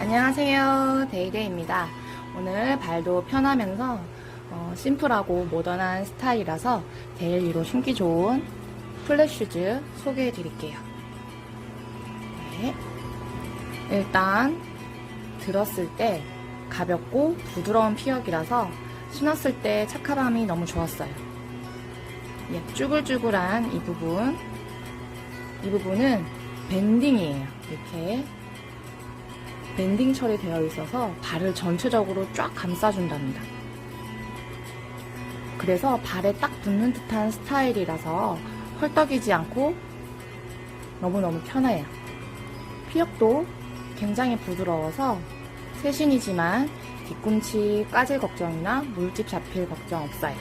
안녕하세요. 데이데이입니다. 오늘 발도 편하면서 어, 심플하고 모던한 스타일이라서 데일리로 신기 좋은 플랫슈즈 소개해 드릴게요. 네. 일단 들었을 때 가볍고 부드러운 피혁이라서 신었을 때 착화감이 너무 좋았어요. 예, 쭈글쭈글한 이 부분 이 부분은 밴딩이에요. 이렇게 밴딩 처리되어 있어서 발을 전체적으로 쫙 감싸준답니다. 그래서 발에 딱 붙는 듯한 스타일이라서 헐떡이지 않고 너무너무 편해요. 피혁도 굉장히 부드러워서 새신이지만 뒤꿈치 까질 걱정이나 물집 잡힐 걱정 없어요.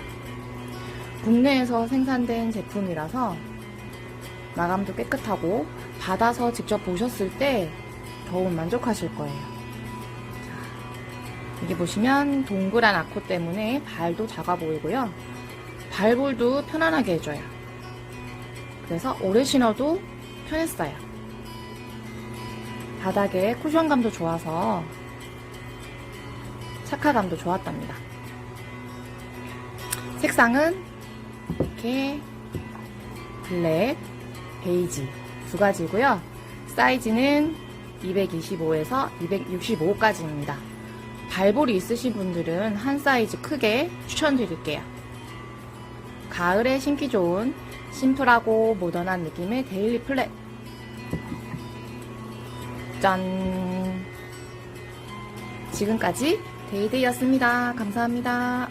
국내에서 생산된 제품이라서 마감도 깨끗하고 받아서 직접 보셨을 때 더욱 만족하실 거예요. 자, 여기 보시면 동그란 아코 때문에 발도 작아 보이고요. 발볼도 편안하게 해줘요. 그래서 오래 신어도 편했어요. 바닥에 쿠션감도 좋아서 착화감도 좋았답니다. 색상은 이렇게 블랙, 베이지 두 가지고요. 사이즈는 225에서 265까지입니다. 발볼이 있으신 분들은 한 사이즈 크게 추천드릴게요. 가을에 신기 좋은 심플하고 모던한 느낌의 데일리 플랫. 짠! 지금까지 데이데이였습니다. 감사합니다.